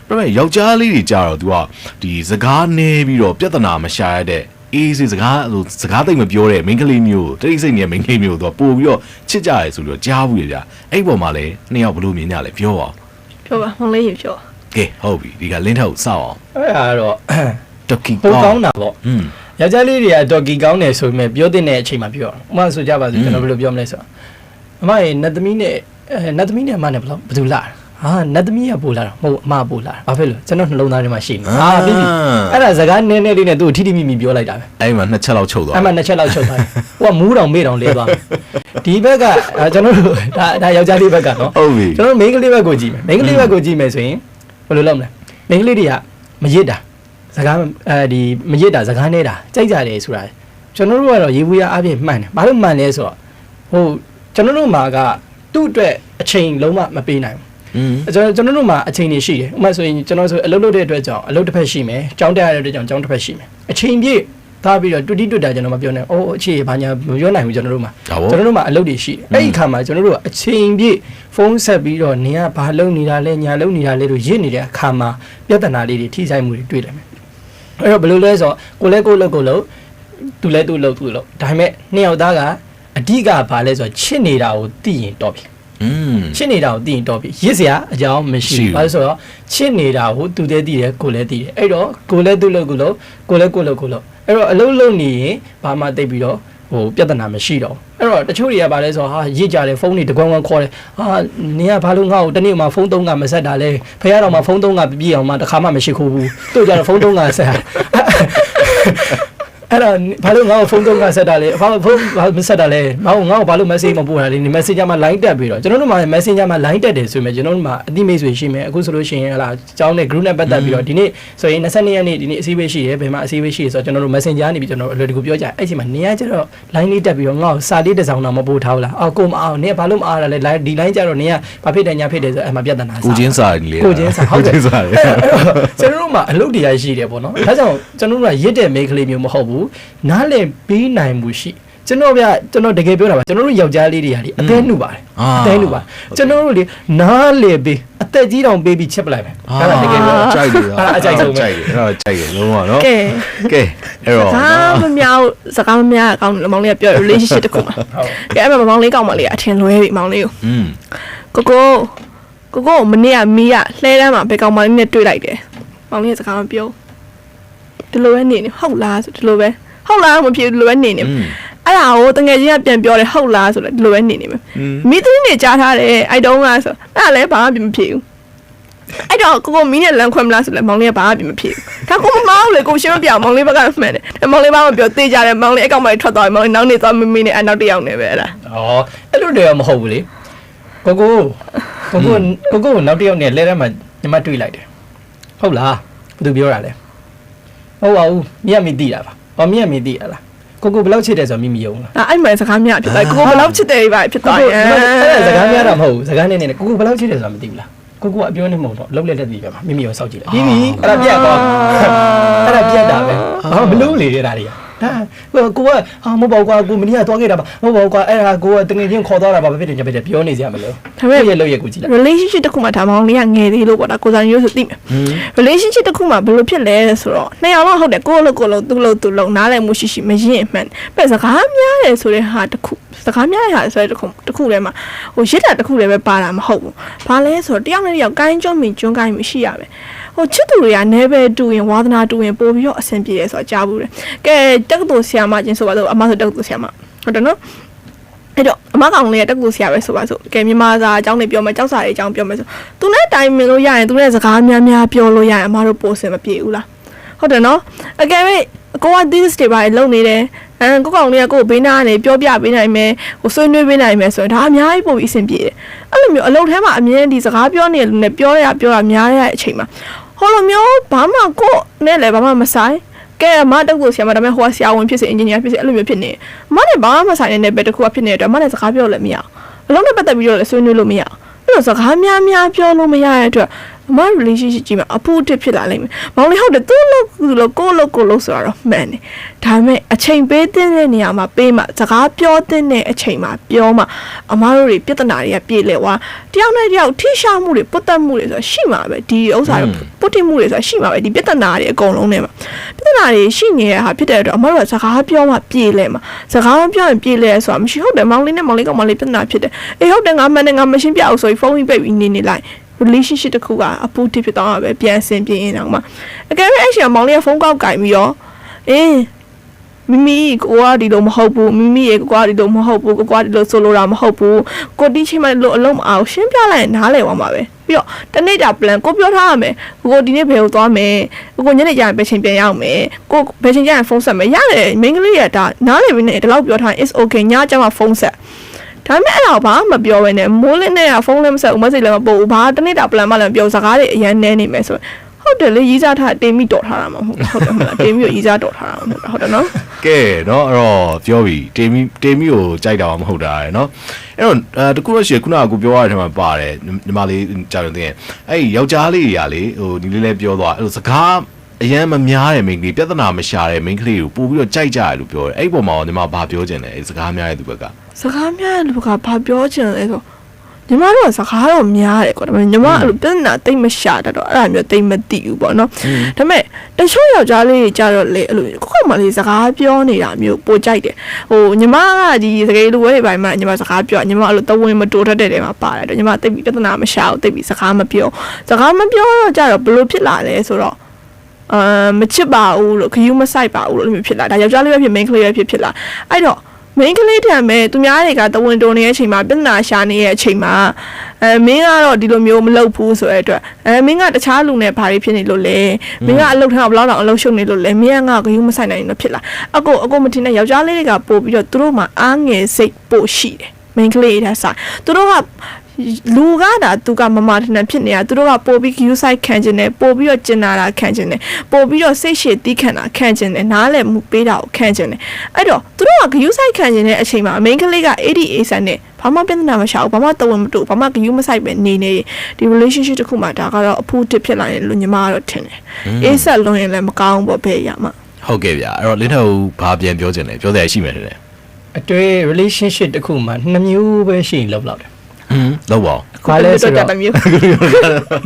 ဒါပေမဲ့ယောက်ျားလေးတွေကြတော့ तू ကဒီစကားနေပြီးတော့ပြဿနာမရှာရတဲ့အေးစေစကားအဲ့လိုစကားသိမ့်မပြောတဲ့ main ကလေးမျိုးတတိစိတ်နေတဲ့ main ကလေးမျိုးကို तू ကပို့ပြီးတော့ချစ်ကြရဲဆိုပြီးတော့ကြားဘူးရကြအဲ့ဒီပေါ်မှာလည်းနှစ်ယောက်ဘလို့မြင်ကြလဲပြောပါ ပြောပါမောင်လေးရေပြော ကဲဟုတ်ပြီဒီကလင်းထက်ကိုစောက်အောင် အဲ့ဒါကတော့ တော်ကီ ပို ကော ကော င်း င်းတာပေါ့ อืม ယောက်ျားလေးတွေကတော်ကီကောင်းတယ်ဆိုပေမဲ့ပြောတဲ့အချိန်မှာပြောအောင်ဥပမာဆိုကြပါစို့ကျွန်တော်ဘယ်လိုပြောမလဲဆိုတော့ အမရေနတ်သမီးနဲ့အဲနတ်သမီးနဲ့အမနဲ့ဘယ်လိုဘယ်သူလာဟာနတ်သမီးကပို့လာတာမဟုတ်အမပို့လာတာဘာဖြစ်လို့ကျွန်တော်နှလုံးသားထဲမှာရှိနေဟာပြီးပြီအဲ့ဒါစကားနည်းနည်းလေးနဲ့သူ့ကိုထိထိမိမိပြောလိုက်တာပဲအဲ့မှာနှစ်ချက်လောက်ချုပ်သွားအဲ့မှာနှစ်ချက်လောက်ချုပ်သွားတယ်ဟိုကမူးတောင်မေ့တောင်လဲသွားဒီဘက်ကအဲကျွန်တော်တို့ဒါဒါယောက်ျားလေးဘက်ကနော်ဟုတ်ပြီကျွန်တော်မိန်းကလေးဘက်ကိုကြည့်မယ်မိန်းကလေးဘက်ကိုကြည့်မယ်ဆိုရင်ဘယ်လိုလုပ်မလဲမိန်းကလေးတွေကမရစ်တာစကားအဲဒီမရစ်တာစကားနေတာကြိုက်ကြတယ်ဆိုတာကျွန်တော်တို့ကတော့ရေဘူးရအပြည့်မှန်တယ်ဘာလို့မှန်လဲဆိုတော့ဟို ကျွန်တော်တို့မှာကသူ့အတွက်အချိန်လုံးဝမပေးနိုင်ဘူးอืมကျွန်တော်ကျွန်တော်တို့မှာအချိန်တွေရှိတယ်ဥပမာဆိုရင်ကျွန်တော်ဆိုအလုပ်လုပ်တဲ့အတွက်ကြောင့်အလုပ်တစ်ဖက်ရှိမယ်ကြောင်းတက်ရတဲ့အတွက်ကြောင့်ကြောင်းတစ်ဖက်ရှိမယ်အချိန်ပြည့်သားပြီးတော့တူတီတူတာကျွန်တော်မပြောနိုင်ဘူးအိုးအခြေဘာညာမပြောနိုင်ဘူးကျွန်တော်တို့မှာဒါပေါ့ကျွန်တော်တို့မှာအလုပ်တွေရှိတယ်အဲ့ဒီခါမှာကျွန်တော်တို့ကအချိန်ပြည့်ဖုန်းဆက်ပြီးတော့နင်ကဘာလုပ်နေတာလဲညာလုပ်နေတာလဲလို့ရစ်နေတဲ့အခါမှာပြဿနာလေးတွေထိဆိုင်မှုတွေတွေ့တယ်မယ်အဲ့တော့ဘယ်လိုလဲဆိုတော့ကိုလဲကိုလုပ်ကိုလုပ်သူလဲသူလုပ်သူလုပ်ဒါပေမဲ့နှစ်ယောက်သားက အဓိကဘာလဲဆိုတော့ချစ်နေတာကိုသိရင်တော့ပြီอืมချစ်နေတာကိုသိရင်တော့ပြီရစ်စရာအကြောင်းမရှိရှိဘူးဘူးဘာလို့ဆိုတော့ချစ်နေတာကိုသူတည်းသိတယ်ကိုလည်းသိတယ်အဲ့တော့ကိုလည်းသူ့လို့ကိုလို့ကိုလည်းကိုလို့ကိုလို့အဲ့တော့အလုံးလုံးနေရင်ဘာမှသိပ်ပြီးတော့ဟိုပြဿနာမရှိတော့ဘူးအဲ့တော့တချို့တွေကဘာလဲဆိုတော့ဟာရစ်ကြတယ်ဖုန်းတွေတကွန်းကွန်းခေါ်တယ်ဟာနင်ကဘာလို့ငါ့ကိုတနေ့မှဖုန်းသုံးကမဆက်တာလဲဖခင်တော်မှဖုန်းသုံးကပြည့်အောင်မှတစ်ခါမှမရှိခိုးဘူးသူ့ကြတော့ဖုန်းသုံးကဆက် အဲ့တော့ဘာလို့ငါ့ကိုဖုန်းသုံးကဆက်တာလဲဘာလို့ဖုန်းဘာမဆက်တာလဲငါ့ကိုငါ့ကိုဘာလို့ message မပို့တာလဲဒီ messenger မှာ line တက်ပြီးတော့ကျွန်တော်တို့မှာ messenger မှာ line တက်တယ်ဆိုရင်ကျွန်တော်တို့မှာအတိမိတ်ဆွေရှိမယ်အခုဆိုလို့ရှိရင်ဟလာကျောင်းနဲ့ group နဲ့ပတ်သက်ပြီးတော့ဒီနေ့ဆိုရင်22ရက်နေ့ဒီနေ့အစည်းအဝေးရှိတယ်ဘယ်မှာအစည်းအဝေးရှိတယ်ဆိုတော့ကျွန်တော်တို့ messenger နေပြီးကျွန်တော်တို့အလွယ်တကူပြောကြအဲ့ဒီမှာနေရကျတော့ line လေးတက်ပြီးတော့ငါ့ကိုစာလေးတစ်စောင်တော့မပို့ထားဘူးလားအော်ကိုမအောင်နင်ကဘာလို့မအားရလဲ line ဒီ line ကျတော့နင်ကဘာဖြစ်တယ်ညာဖြစ်တယ်ဆိုအဲ့မှာပြဿနာကိုချင်းစာလေကိုချင်းစာဟုတ်တယ်ကိုချင်းစာလေအဲ့တော့ကျွန်တော်တို့မှာအလုပ်တရားရှိတယ်ပေါ့နော်ဒါကြောင့်ကျွန်တော်တို့ကရစ်တဲ့မိန်းကလေးမျိုးမဟုတ်ဘူးနားလည်ပေးနိုင်မှုရှိကျွန်တော်ဗျကျွန်တော်တကယ်ပြောတာပါကျွန်တော်တို့ယောက်ျားလေးတွေဟာလေအသေးနှုတ်ပါတယ်အာအသေးနှုတ်ပါကျွန်တော်တို့လေနားလည်ပေးအသက်ကြီးတောင်ပေးပြီးချက်ပလိုက်မယ်အဲ့ဒါတကယ်ပြောတာကြိုက်တယ်အဲ့ဒါအကြိုက်ဆုံးပဲကြိုက်တယ်အဲ့ဒါကြိုက်တယ်လုံးဝနော်ကဲကဲအဲ့တော့စကားမများဘူးစကားမများအကောင်းတယ်မောင်လေးကပြော relationship တခုမှာဟုတ်ကဲအဲ့မှာမောင်လေးကောင်းမလေးကအထင်လွဲပြီမောင်လေးကိုอืมကိုကိုကိုကိုမနေ့ကမီးရလှဲတန်းမှာဘယ်ကောင်မလေးနဲ့တွေ့လိုက်တယ်မောင်လေးကစကားမပြော ဒီလိုပဲနေနေဟုတ်လားဆိုဒီလိုပဲဟုတ်လားမဖြစ်ဒီလိုပဲနေနေအဲ့ဒါကိုတငယ်ချင်းကပြန်ပြောတယ်ဟုတ်လားဆိုတော့ဒီလိုပဲနေနေမယ်မိသီးနေကြားထားတယ်အိုက်တုံးကဆိုအဲ့ဒါလည်းဘာမှမဖြစ်ဘူးအဲ့တော့ကိုကိုမင်းနဲ့လမ်းခွဲမလားဆိုလဲမောင်လေးကဘာမှမဖြစ်ဘူးဒါကိုမမောင်းလေကိုရှင်းမပြအောင်မောင်လေးဘက်ကမှန်တယ်မောင်လေးဘက်ကပြောတေးကြတယ်မောင်လေးအကောင့်မလေးထွက်သွားပြီမောင်လေးနောက်နေသွားမမင်းနဲ့အနောက်တယောက်နေပဲအဲ့ဒါဩအဲ့လိုတော့မဟုတ်ဘူးလေကိုကိုကိုကိုကိုကိုနောက်တယောက်နဲ့လဲထဲမှာညီမတွေ့လိုက်တယ်ဟုတ်လားဘယ်သူပြောတာလဲ ဟုတ်ပါဘူး။မြတ်မီသိတာပါ။ဟောမြတ်မီသိရလား။ကိုကိုဘယ်လောက်ချစ်တယ်ဆိုတော့မိမိယုံလားအဲ့အဲ့မှစကားများဖြစ်သွားကိုကိုဘယ်လောက်ချစ်တယ်ပဲဖြစ်။ကိုသွားကိုရင်အဲ့ဒါစကားများတာမဟုတ်ဘူး။စကားနဲ့နဲ့ကိုကိုဘယ်လောက်ချစ်တယ်ဆိုတာမသိဘူးလား။ကိုကိုကအပြောနေမဟုတ်တော့လုံးလက်လက်သိပဲမှာမိမိရောစောက်ကြည့်လိုက်။ပြီးပြီ။အဲ့ဒါပြတ်သွား။အဲ့ဒါပြတ်တာပဲ။ဘာမလို့လေတဲ့ဒါတွေက။ ဒါကိုကဟာမဟုတ်ပါဘူးကွာကိုမင်းကသွားခဲ့တာပါမဟုတ်ပါဘူးကွာအဲ့ဒါကိုကတငယ်ချင်းခေါ်သွားတာပါပဲဖြစ်တယ်ညပဲပြောနေစရာမလိုဒါပေမဲ့ရဲ့လောက်ရဲ့ကိုကြည့်လိုက် relationship တစ်ခုမှဒါမောင်လေးကငယ်သေးလို့ပေါ့ဒါကိုစားရိုးဆိုသိမယ် relationship တစ်ခုမှဘယ်လိုဖြစ်လဲဆိုတော့နှစ်ယောက်တော့ဟုတ်တယ်ကိုယ့်လို့ကိုယ်လို့သူ့လို့သူ့လို့နားလည်မှုရှိရှိမရင်မှန်ပဲစကားများတယ်ဆိုတဲ့ဟာတစ်ခု စကားများရဟာဆိုတဲ့တစ်ခုတစ်ခုထဲမှာဟိုရစ်တာတစ်ခုလည်းပဲပါတာမဟုတ်ဘူးဘာလဲဆိုတော့တယောက်နဲ့တယောက်ကိုင်းကျွန်းမြင်ကျွန်းကိုင်းမရှိရပဲဟိုချစ်သူတွေကနဲပဲတူရင်ဝါသနာတူရင်ပို့ပြီးတော့အဆင်ပြေတယ်ဆိုတာကြားဘူးတယ်ကဲတက္ကသိုလ်ဆရာမချင်းဆိုပါတော့အမဆိုတက္ကသိုလ်ဆရာမဟုတ်တယ်နော်အဲ့တော့အမကောင်လေးကတက်ကူဆရာပဲဆိုပါစို့ကဲမြန်မာစာအကြောင်းတွေပြောမယ်ကြောက်စာတွေအကြောင်းပြောမယ်ဆိုသူနဲ့တိုင်မင်လို့ရရင်သူနဲ့စကားများများပြောလို့ရရင်အမတို့ပို့စင်မပြေဘူးလားဟုတ်တယ်နော်အကယ်၍ကိုက this တွေပါလုံနေတယ် အဲကိုကောင်လေးကကိုဘေးနားကနေပြောပြပေးနိုင်မယ်ဟိုဆွေးနွေးပေးနိုင်မယ်ဆိုရင်ဒါအများကြီးပို့ပြီးအဆင်ပြေတယ်အဲ့လိုမျိုးအလုပ်ထဲမှာအမြဲဒီစကားပြောနေတယ်လို့နဲ့ပြောရပြောရများတဲ့အချိန်မှာဟိုလိုမျိုးဘာမှကိုနဲ့လည်းဘာမှမဆိုင်ကဲအမတက်ကိုဆရာမဒါပေမဲ့ဟိုကဆရာဝန်ဖြစ်စေအင်ဂျင်နီယာဖြစ်စေအဲ့လိုမျိုးဖြစ်နေအမနဲ့ဘာမှမဆိုင်တဲ့နယ်ပယ်တစ်ခုကဖြစ်နေတဲ့အတွက်အမနဲ့စကားပြောလို့လည်းမရအောင်အလုံးနဲ့ပတ်သက်ပြီးတော့လည်းဆွေးနွေးလို့မရအောင်အဲ့လိုစကားများများပြောလို့မရတဲ့အတွက် အမ relationship ကြီးမှာအဖို့တစ်ဖြစ်လာလိမ့်မယ်။မောင်လေးဟုတ်တယ်သူ့လို့သူ့လို့ကိုယ့်လို့ကိုယ်လို့ဆိုတော့မှန်တယ်။ဒါပေမဲ့အချိန်ပေးတဲ့နေရာမှာပေးမှစကားပြောတဲ့အချိန်မှာပြောမှအမတို့တွေပြဿနာတွေကပြေလည်သွားတယောက်နဲ့တယောက်ထိရှာမှုတွေပုတ်တက်မှုတွေဆိုတာရှိမှာပဲဒီဥစ္စာတွေပုတ်တိမှုတွေဆိုတာရှိမှာပဲဒီပြဿနာတွေအကုန်လုံးနဲ့မှာပြဿနာတွေရှိနေတဲ့ဟာဖြစ်တဲ့အတွက်အမတို့ကစကားပြောမှပြေလည်မှာစကားမပြောရင်ပြေလည်ရဆိုတာမရှိဟုတ်တယ်မောင်လေးနဲ့မောင်လေးကောင်မလေးပြဿနာဖြစ်တယ်အေးဟုတ်တယ်ငါမှန်တယ်ငါမရှင်းပြအောင်ဆိုပြီးဖုန်းကြီးပိတ်ပြီးနေနေလိုက် relationship တစ်ခုကအပူတစ်ဖြစ်တော့ပဲပြန်ဆင်ပြေရင်တော့မှအကယ်၍အဲ့ရှင်မောင်လေးကဖုန်းကောက်ကင်ပြီးတော့အင်းမိမိကိုကဒီလိုမဟုတ်ဘူးမိမိရဲ့ကိုကဒီလိုမဟုတ်ဘူးကိုကဒီလိုဆိုလိုတာမဟုတ်ဘူးကိုတီးချင်းမလို့အလုံးမအောင်ရှင်းပြလိုက်ရင်နားလည်သွားမှာပဲပြီးတော့တနေ့တာ plan ကိုပြောထားရမယ်ကိုဒီနေ့ဘယ်ကိုသွားမယ်ကိုညနေကျရင်ဘယ်ချိန်ပြန်ရောက်မယ်ကိုဘယ်ချိန်ကျရင်ဖုန်းဆက်မယ်ရတယ်မိန်းကလေးရတာနားလည်ပြီးနေဒီလောက်ပြောထားရင် is okay ညကျမှဖုန်းဆက် ဒါပေမဲ့အဲ့တော့ဘာမပြောဘဲနဲ့မိုးလင်းနဲ့ကဖုန်းလည်းမဆက်ဘူးမက်ဆေ့လည်းမပို့ဘူးဘာတနေ့တာပလန်မလည်းပြောစကားတွေအရန်နဲနေမယ်ဆိုဟုတ်တယ်လေရီးစားထားတင်ပြီးတော်ထားတာမဟုတ်ဘူးဟုတ်တယ်မလားတင်ပြီးတော့ရီးစားတော်ထားတာမဟုတ်ဘူးဟုတ်တယ်နော်ကဲနော်အဲ့တော့ပြောပြီတင်ပြီးတင်ပြီးကိုကြိုက်တာမဟုတ်တာရယ်နော်အဲ့တော့အဲတကူတော့ရှိခုနကကိုပြောရတဲ့ထဲမှာပါတယ်ညီမလေးကြာရင်တင်အဲ့ယောက်ျားလေးတွေကလေဟိုဒီလေးလေးပြောသွားအဲ့လိုစကား အရန်မများတဲ့မိန်းကလေးပြဿနာမရှာတဲ့မိန်းကလေးကိုပို့ပြီးတော့ကြိုက်ကြတယ်လို့ပြောတယ်အဲ့ဒီပုံမှာညီမဘာပြောချင်လဲအဲ့ဒီစကားများတဲ့သူဘက်ကစကားများတဲ့လူကဘာပြောချင်လဲဆိုညီမတို့ကစကားတော့များတယ်ကွာဒါပေမဲ့ညီမအဲ့လိုပြဿနာတိတ်မရှာတတ်တော့အဲ့ဒါမျိုးတိတ်မသိဘူးပေါ့နော်ဒါပေမဲ့တချို့ယောက်ျားလေးတွေကြတော့လေအဲ့လိုကိုယ့်ကမှလေးစကားပြောနေတာမျိုးပိုကြိုက်တယ်ဟိုညီမကဒီစကားလူဝဲတွေပိုင်းမှာညီမစကားပြောညီမအဲ့လိုတဝင်းမတိုးတတ်တဲ့တွေမှာပါတယ်တော့ညီမတိတ်ပြီးပြဿနာမရှာဘူးတိတ်ပြီးစကားမပြောစကားမပြောတော့ကြတော့ဘလို့ဖြစ်လာလဲဆိုတော့ အာမချစ်ပါဘူးလို့ခယူးမဆိုင်ပါဘူးလို့အဲ့လိုမျိုးဖြစ်လာဒါယောက်ျားလေးပဲဖြစ် main ကလေးပဲဖြစ်ဖြစ်လာအဲ့တော့ main ကလေးတံမဲ့သူများတွေကတဝန်တုံနေတဲ့အချိန်မှာပြဿနာရှာနေတဲ့အချိန်မှာအဲမင်းကတော့ဒီလိုမျိုးမလုပ်ဘူးဆိုတဲ့အတွက်အဲမင်းကတခြားလူနဲ့ဘာတွေဖြစ်နေလို့လဲမင်းကအလုပ်ထမ်းဘယ်လောက်တောင်အလုပ်ရှုပ်နေလို့လဲမင်းကငါ့ကိုဂယုမဆိုင်နိုင်လို့ဖြစ်လာအကိုအကိုမထင်တဲ့ယောက်ျားလေးတွေကပို့ပြီးတော့သူတို့မှာအားငယ်စိတ်ပို့ရှိတယ် main ကလေးတဲ့ဆိုင်သူတို့က လူကဒါသူကမမထန်ဖြစ်နေတာသူတို့ကပို့ပြီး view site ခံခြင်းနဲ့ပို့ပြီးတော့ကျင်နာတာခံခြင်းနဲ့ပို့ပြီးတော့စိတ်ရှည်တီးခံတာခံခြင်းနဲ့နားလည်မှုပေးတာကိုခံခြင်းနဲ့အဲ့တော့သူတို့က view site ခံခြင်းတဲ့အချိန်မှာ main ကလေးက ADA ဆန်နဲ့ဘာမှပြဿနာမရှာဘူးဘာမှတဝန်မတူဘာမှ view မဆိုင်ပဲနေနေဒီ relationship တစ်ခုမှာဒါကတော့အဖူးတစ်ဖြစ်လာရင်လူညီမကတော့ထင်တယ်အေးဆက်လွန်ရင်လည်းမကောင်းဘူးဘယ်ရမှာဟုတ်ကဲ့ဗျအဲ့တော့လင်းထောက်ဘာပြန်ပြောချင်လဲပြောစရာရှိမယ်ထင်တယ်အတွေ့ relationship တစ်ခုမှာနှစ်မျိုးပဲရှိရင်လောက်လောက်တယ်ဟမ် လောက်ပါဦး။ဘာလဲဆိုတော့တစ်မျိုး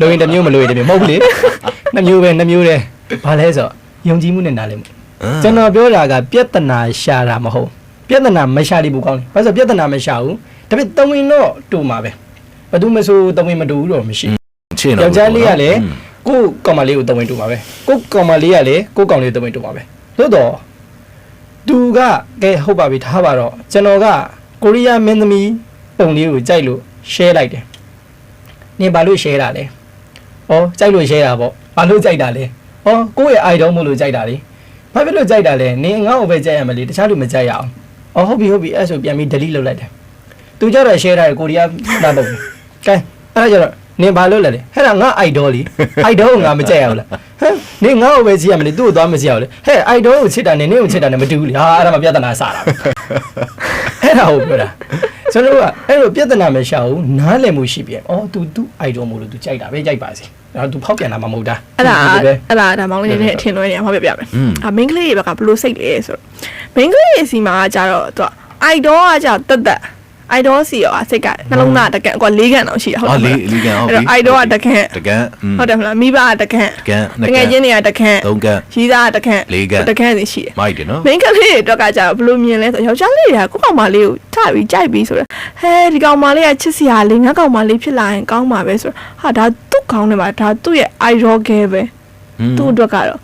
လိုရင်တစ်မျိုးမလိုရင်တစ်မျိုးမဟုတ်ဘူးလေ။နှစ်မျိုးပဲနှစ်မျိုးတည်း။ဘာလဲဆိုတော့ယုံကြည်မှုနဲ့နားလည်မှု။ကျွန်တော်ပြောတာကပြဿနာရှာတာမဟုတ်။ပြဿနာမရှာလိဘူးကောင်းတယ်။ဘာလို့ဆိုပြဿနာမရှာဘူး။ဒါပေမဲ့တဝင်းတော့တူမှာပဲ။ဘာလို့မဆိုတဝင်းမတူဘူးတော့မရှိဘူးချင်း။ယောက်ျားလေးကလည်းကိုယ့်ကောင်မလေးကိုတဝင်းတူမှာပဲ။ကိုယ့်ကောင်မလေးကလည်းကိုယ့်ကောင်လေးကိုတဝင်းတူမှာပဲ။သို့တော့သူကကဲဟုတ်ပါပြီထားပါတော့ကျွန်တော်ကကိုရီးယားမင်းသမီးပုံလေးကိုကြိုက်လို့ share လိုက်တယ်နင်ဘာလို့ share တာလဲ။ဩဩကြိုက်လို့ share တာပေါ့ဘာလို့ကြိုက်တာလဲဩကိုယ့်ရဲ့ idol မို့လို့ကြိုက်တာလေဘာဖြစ်လို့ကြိုက်တာလဲနင်ငါ့ကိုပဲကြိုက်ရမယ်လေတခြားလူမကြိုက်ရအောင်ဩဟုတ်ပြီဟုတ်ပြီအဲ့ဆိုပြန်ပြီး delete လုပ်လိုက်တယ်သူကြတော့ share တာကိုရီးယားနားလုပ်တယ်ကဲအဲ့ဒါကြတော့ နင်ဘာလို့လဲလဲဟဲ့ဒါငါ idol လေ idol ကိုငါမကြိုက်ရဘူးလားဟမ်နင်ငါ့ကိုပဲကြည့်ရမယ်လေသူ့ကိုသွားမကြည့်ရဘူးလေဟဲ့ idol ကိုချစ်တာနဲ့နင်ကိုချစ်တာနဲ့မတူဘူးလေဟာအဲ့ဒါမှပြဿနာစတာပဲ အဲ့ဒါကိုပြောတာကျွန်တော်တို့ကအဲ့လိုပြဿနာမရှာဘူးနားလည်မှုရှိပြန်အော် तू तू idol မို့လို့ तू ကြိုက်တာပဲကြိုက်ပါစေဒါ तू ဖောက်ပြန်တာမှမဟုတ်တာ အဲ့ဒါ ဒီလိုပဲ အဲ့ဒါဒါမောင်လေးနဲ့အထင်လွဲနေအောင်ဟောပြပြမယ် อืม အာ main ကလေးတွေဘက်ကဘယ်လိုစိတ်လဲဆိုတော့ main ကလေးတွေစီမှာကကြတော့သူက idol ကကြတော့တက်တက် idol စီရောအစိတ်ကနှလုံးသားတကန်အကွာ၄ကန်တော့ရှိတာဟုတ်လား၄၄ကန်ဟုတ်ပြီအဲ့တော့ idol ကတကန်တကန်ဟုတ်တယ်မလားမိဘကတကန်တကန်ငယ်ချင်းတွေကတကန်၃ကန်ရီးသားကတကန်၄ကန်တကန်စီရှိတယ်မိုက်တယ်နော် main ကလေးတွေအတွက်ကကြာဘယ်လိုမြင်လဲဆိုယောက်ျားလေးတွေကကိုကောင်မလေးကိုထပြီးကြိုက်ပြီးဆိုတော့ဟဲဒီကောင်မလေးကချစ်စရာလေးငါကောင်မလေးဖြစ်လာရင်ကောင်းပါပဲဆိုတော့ဟာဒါသူ့ကောင်းတယ်ပါဒါသူ့ရဲ့ idol ကဲပဲသူ့အတွက်ကတော့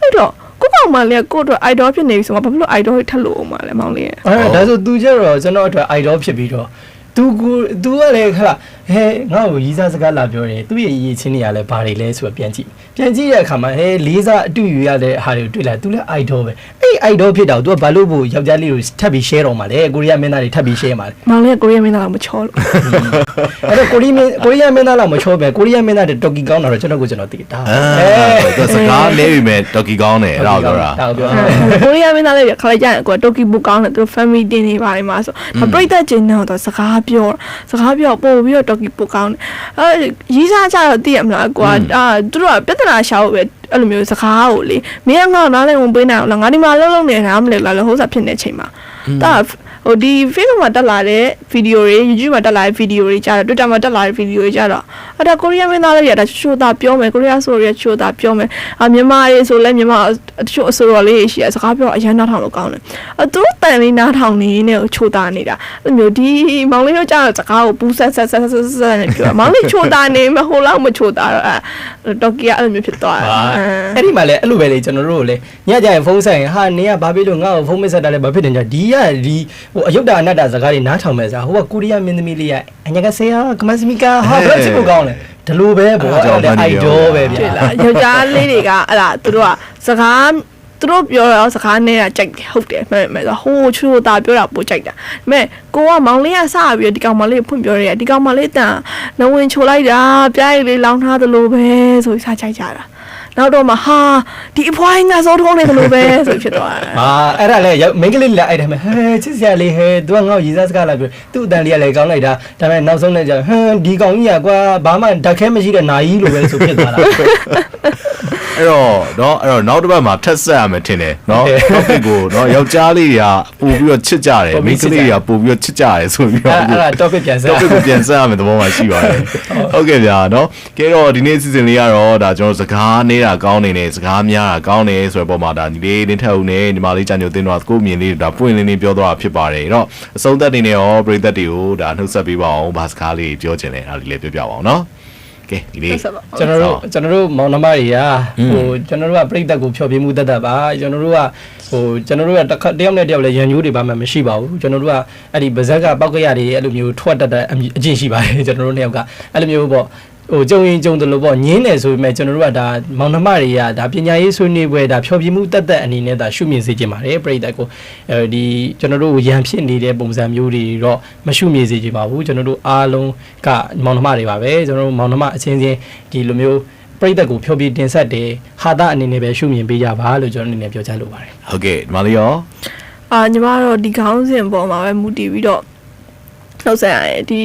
အဲ့တော့ ကိုယ့်ကောင်မလေးကကိုယ့်အတွက် idol ဖြစ်နေပြီဆိုတော့ဘာဖြစ်လို့ idol တွေထပ်လို့အောင်မလဲမောင်လေးရဲ့ အဲ့ဒါဆို तू ကျတော့ကျွန်တော်အတွက် idol ဖြစ်ပြီးတော့ तू ကို तू ကလည်းခလာ ဟဲငါ့ကိုရီးစားစကားလာပြောတယ်သူ့ရဲ့ရည်ချင်းတွေကလည်းဘာတွေလဲဆိုတော့ပြန်ကြည့်ပြန်ကြည့်တဲ့အခါမှာဟဲလေးစားအတူယူရတဲ့ဟာတွေကိုတွေ့လာ तू လည်း idol ပဲအဲ့ idol ဖြစ်တော့ तू ကဘာလို့ဖို့ယောက်ျားလေးကိုထပ်ပြီး share တော့မှာလဲကိုရီးယားမင်းသားတွေထပ်ပြီး share မှာလဲမောင်လေးကကိုရီးယားမင်းသားတော့မချောလို့အဲ့တော့ကိုရီးမင်းကိုရီးယားမင်းသားလောက်မချောပဲကိုရီးယားမင်းသားတွေတော်ကီကောင်းတာတော့ကျွန်တော်ကိုကျွန်တော်သိတာအဲသူစကားလဲပြီမဲ့တော်ကီကောင်းတယ်အဲ့ဒါကိုပြောတာဒါကိုပြောတာကိုရီးယားမင်းသားလေးကခလိုက်ကြရင်ကိုတိုကီဘူကောင်းတယ်သူ family တင်နေပါတယ်မှာဆိုဒါပြိတ္တချင်းတော့စကားပြောစကားပြောပို့ပြီးတော့တိုကီဘူကောင်းတယ်အဲရီးစားကြတော့သိရမလားကွာအာသူတို့ကပြဿနာရှာဖို့ပဲအဲ့လိုမျိုးစကားကိုလေမင်းကငါ့ကိုနားလည်းဝင်ပေးနိုင်အောင်လားငါဒီမှာလှုပ်လှုပ်နေတာမလဲလားလို့ဟိုးစားဖြစ်နေချိန်မှာဒါ ဟိုဒီ Facebook မှာတက်လာတဲ့ဗီဒီယိုတွေ YouTube မှာတက်လာတဲ့ဗီဒီယိုတွေကြာတော့ Twitter မှာတက်လာတဲ့ဗီဒီယိုတွေကြာတော့အဲ့ဒါကိုရီးယားမင်းသားလေးရတာချိုးတာပြောမယ်ကိုရီးယားဆိုရချိုးတာပြောမယ်အာမြန်မာတွေဆိုလဲမြန်မာတချို့အဆိုတော်လေးရှိရစကားပြောအရန်နားထောင်လို့ကောင်းတယ်အဲသူတို့တန်လေးနားထောင်နေနေကိုချိုးတာနေတာအဲ့မျိုးဒီမောင်လေးတို့ကြာတော့စကားကိုပူဆက်ဆက်ဆက်ဆက်ဆက်နဲ့ပြောမောင်လေးချိုးတာနေမဟိုလောက်မချိုးတာတော့အဲတော်ကီကအဲ့လိုမျိုးဖြစ်သွားတာအဲ့ဒီမှာလည်းအဲ့လိုပဲလေကျွန်တော်တို့ကိုလေညကြရင်ဖုန်းဆက်ရင်ဟာနေကဘာဖြစ်လို့ငါ့ကိုဖုန်းမဆက်တာလဲဘာဖြစ်တယ်ညာဒီကဒီဟိုအယုတ်တာအနတ္တစကားတွေနားထောင်မဲ့စားဟိုကကိုရီးယားမင်းသမီးလေးကအညာကဆေးဟာကမစမီကာဟာဘယ်ချစ်ဖို့ကောင်းလဲဒီလိုပဲဘောအဲ့ဒါလည်း idol ပဲဗျာတွေ့လားယောက်ျားလေးတွေကအဲ့ဒါသူတို့ကစကားသူတို့ပြောတော့စကားနဲ့ကြိုက်တယ်ဟုတ်တယ်မှန်မှန်ဆိုဟိုချိုးတာပြောတာပိုကြိုက်တာဒါပေမဲ့ကိုကမောင်လေးကစပြီးဒီကောင်မလေးကိုဖွင့်ပြောရဲဒီကောင်မလေးတန်နဝင်ချိုလိုက်တာပြားရည်လေးလောင်းထားသလိုပဲဆိုပြီးစကြိုက်ကြတာ နောက်တော့မှဟာဒီအဖွားငါစိုးထုံးနေသလိုပဲဆိုဖြစ်သွားတာဟာအဲ့ဒါလည်းမိန်းကလေးလည်းအဲ့ဒါမှဟဲချစ်စရာလေးဟဲ तू ကငါ့ကိုရေးစားစကားလာပြောသူ့အတန်လေးကလည်းကောင်းလိုက်တာဒါပေမဲ့နောက်ဆုံးလည်းကျဟမ်ဒီကောင်ကြီးကကွာဘာမှဓာတ်ခဲမရှိတဲ့နာကြီးလိုပဲဆိုဖြစ်သွားတာ အဲ့တော့เนาะအဲ့တော့နောက်တစ်ပတ်မှာထက်ဆက်ရမယ်ထင်တယ်เนาะ topic ကိုเนาะယောက်ျားလေးတွေကပို့ပြီးတော့ချစ်ကြတယ် ပို့ မိ ပြီး န်းကလေးတွေကပို့ပြီးတော့ချစ်ကြတယ်ဆိုပြီး အဲ့ တော့ အဲ့ဒါ topic ပြန်ဆက် topic ကိုပြန်ဆက်ရမယ်သဘောမှရှိပါတယ်ဟုတ်ကဲ့ဗျာเนาะကဲတော့ဒီနေ့ season လေးကတော့ဒါကျွန်တော်စကားနေတာကောင်းနေတယ်စကားများတာကောင်းနေဆိုတဲ့ပုံမှာဒါညီလေးလင်းထက်ဦးနဲ့ညီမလေးကြာညိုတင်းတော့ကိုယ့်မြင်လေးဒါပွင့်လင်းလင်းပြောသွားတာဖြစ်ပါတယ်အဲ့တော့အဆုံးသက်နေနဲ့ရောပရိသတ်တွေကိုဒါနှုတ်ဆက်ပေးပါအောင်ဘာစကားလေးပြောချင်လဲအဲ့ဒါလေးလည်းပြောပြပါအောင်เนาะ ကဲဒီလေးဆက်ပါကျွန်တော်တို့ကျွန်တော်တို့မောင်နှမတွေကဟိုကျွန်တော်တို့ကပြိတ္တကိုဖျော်ပြမှုတတ်တတ်ပါကျွန်တော်တို့ကဟိုကျွန်တော်တို့ကတစ်ခါတယောက်နဲ့တယောက်လည်းရန်ညိုးတွေပါမှမရှိပါဘူးကျွန်တော်တို့ကအဲ့ဒီဗဇက်ကပောက်ကရတွေအဲ့လိုမျိုးထွက်တတ်တဲ့အမြင်အကျင့်ရှိပါတယ်ကျွန်တော်တို့နှစ်ယောက်ကအဲ့လိုမျိုးပေါ့ ဟိုကြုံရင်ကြုံတယ်လို့ပေါ့ညင်းတယ်ဆိုပေမဲ့ကျွန်တော်တို့ကဒါမောင်နှမတွေကဒါပညာရေးဆွေးနွေးပွဲဒါဖျော်ပြမှုတတ်တတ်အနေနဲ့ဒါရှုမြင်စေချင်ပါတယ်ပြိတ္တကိုအဲဒီကျွန်တော်တို့ရန်ဖြစ်နေတဲ့ပုံစံမျိုးတွေတော့မရှုမြင်စေချင်ပါဘူးကျွန်တော်တို့အားလုံးကမောင်နှမတွေပါပဲကျွန်တော်တို့မောင်နှမအချင်းချင်းဒီလိုမျိုးပြိသက်ကိုဖျော်ပြတင်ဆက်တယ်ဟာတာအနေနဲ့ပဲရှုမြင်ပေးကြပါလို့ကျွန်တော်အနေနဲ့ပြောချင်လိုပါတယ်ဟုတ်ကဲ့ဒီမလေးရောအာညီမတို့ဒီခေါင်းစဉ်ပေါ်မှာပဲမူတည်ပြီးတော့ နှုတ်ဆက်ရတယ်ဒီ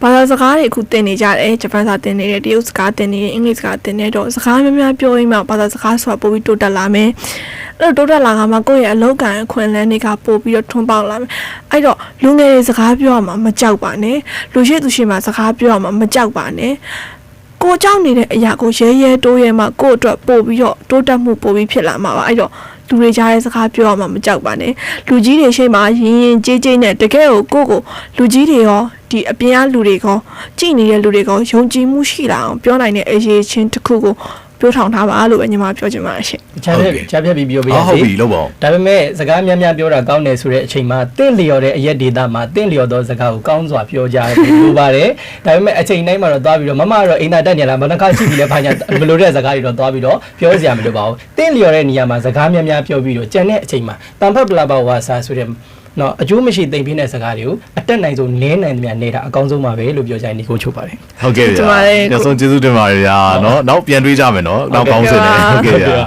ဘာသာစကားတွေအခုသင်နေကြတယ်ဂျပန်စာသင်နေတယ်တရုတ်စကားသင်နေတယ်အင်္ဂလိပ်စကားသင်နေတော့စကားများများပြောရင်မှဘာသာစကားဆိုတာပို့ပြီးတိုးတက်လာမယ်အဲ့တော့တိုးတက်လာကမှကိုယ့်ရဲ့အလောက်ကန်အခွင့်အလမ်းတွေကပို့ပြီးတော့ထွန်းပေါက်လာမယ်အဲ့တော့လူငယ်တွေစကားပြောရမှာမကြောက်ပါနဲ့လူရှိသူရှိမှစကားပြောရမှာမကြောက်ပါနဲ့ကိုကြောက်နေတဲ့အရာကိုရဲရဲတိုးရဲမှကိုယ့်အတွက်ပို့ပြီးတော့တိုးတက်မှုပို့ပြီးဖြစ်လာမှာပါအဲ့တော့ လူတွေကြားတဲ့စကားပြောရမှာမကြောက်ပါနဲ့လူကြီးတွေရှိမှရင်ရင်ကြေးကြေးနဲ့တကယ်ကိုကိုယ့်ကိုလူကြီးတွေရောဒီအပြင်ကလူတွေကောကြည်နေတဲ့လူတွေကောယုံကြည်မှုရှိလာအောင်ပြောနိုင်တဲ့အရေးချင်းတစ်ခုကို ပြောထောင်ထားပါလို့ပဲညီမပြောချင်ပါတယ်ရှင်ချားဖြတ်ချားဖြတ်ပြီးပြောပေးရအော်ဟုတ်စီပြီလို့ပေါ့ဒါပေမဲ့စကားများများပြောတာကောင်းတယ်ဆိုတဲ့အချိန်မှာတင့်လျော်တဲ့အရက်ဒေတာမှာတင့်လျော်သောစကားကိုကောင်းစွာပြောကြရလို့ပါတယ်ဒါပေမဲ့အချိန်တိုင်းမှာတော့သွားပြီးတော့မမကတော့အိမ်သာတက်နေလားမနှခါရှိပြီလဲဖာညာမလို့တဲ့စကားတွေတော့သွားပြီးတော့ပြောစရာမလိုပါဘူးတင့်လျော်တဲ့နေရာမှာစကားများများပြောပြီးတော့ကြံတဲ့အချိန်မှာတန်ဖက်ပလာပါဝါစာဆိုတဲ့ နော်အကျိုးမရှိသိမ့်ပြင်းတဲ့စကားတွေကိုအတက်နိုင်ဆုံးနည်းနိုင်သမျှနေတာအကောင်းဆုံးပါပဲလို့ပြောကြရင်ဒီကိုချုပ်ပါတယ်ဟုတ်ကဲ့ကျဗျာမလည်းညဆုံးကျေးဇူးတင်ပါတယ်ဗျာနော်နောက်ပြန်တွေးကြမယ်နော်နောက်ကောင်းစင်နေဟုတ်ကဲ့ဗျာ